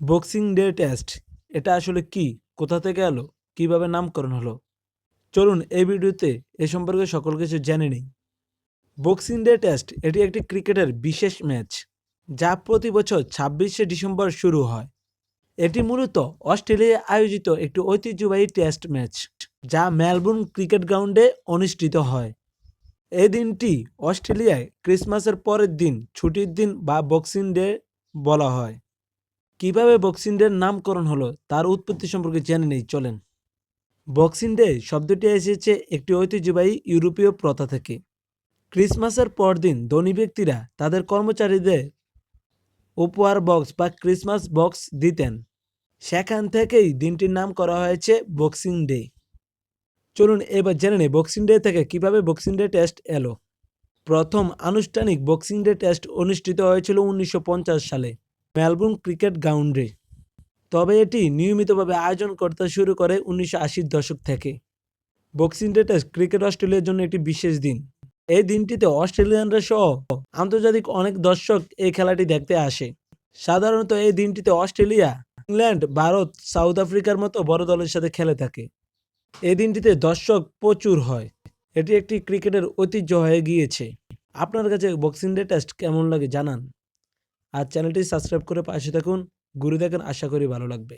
Boxing day test, এটা আসলে কি? কোথা থেকে এলো? কীভাবে নামকরণ হলো? চলুন এই ভিডিওতে এ সম্পর্কে সকল কিছু জেনে নিই। বক্সিং ডে টেস্ট, এটি একটি ক্রিকেটের বিশেষ ম্যাচ, যা প্রতি বছর ছাব্বিশে ডিসেম্বর শুরু হয়। এটি মূলত অস্ট্রেলিয়ায় আয়োজিত একটি ঐতিহ্যবাহী টেস্ট ম্যাচ, যা মেলবোর্ন ক্রিকেট গ্রাউন্ডে অনুষ্ঠিত হয়। এই দিনটি অস্ট্রেলিয়ায় ক্রিসমাসের পরের দিন, ছুটির দিন বা বক্সিং ডে বলা হয়। কীভাবে বক্সিং ডের নামকরণ হলো, তার উৎপত্তি সম্পর্কে জেনে নেই, চলেন। বক্সিং ডে শব্দটি এসেছে একটি ঐতিহ্যবাহী ইউরোপীয় প্রথা থেকে। ক্রিসমাসের পরদিন ধনী ব্যক্তিরা তাদের কর্মচারীদের উপহার বক্স বা ক্রিসমাস বক্স দিতেন। সেখান থেকেই দিনটির নাম করা হয়েছে বক্সিং ডে চলুন এবার জেনে নেই বক্সিং ডে থেকে কীভাবে বক্সিং ডে টেস্ট এলো। প্রথম আনুষ্ঠানিক বক্সিং ডে টেস্ট অনুষ্ঠিত হয়েছিল উনিশশো পঞ্চাশ সালে। মেলবোর্ন ক্রিকেট গ্রাউন্ডে। তবে এটি নিয়মিতভাবে আয়োজন করতে শুরু করে উনিশশো আশির দশক থেকে। বক্সিং ডে টেস্ট ক্রিকেট অস্ট্রেলিয়ার জন্য একটি বিশেষ দিন। এই দিনটিতে অস্ট্রেলিয়ানরা সহ আন্তর্জাতিক অনেক দর্শক এই খেলাটি দেখতে আসে। সাধারণত এই দিনটিতে অস্ট্রেলিয়া, ইংল্যান্ড, ভারত, সাউথ আফ্রিকার মতো বড় দলের সাথে খেলে থাকে। এই দিনটিতে দর্শক প্রচুর হয়। এটি একটি ক্রিকেটের ঐতিহ্য হয়ে গিয়েছে। আপনার কাছে বক্সিং ডে টেস্ট কেমন লাগে জানান। আর চ্যানেলটি সাবস্ক্রাইব করে পাশে থাকুন। গুরু দেখেন আশা করি ভালো লাগবে।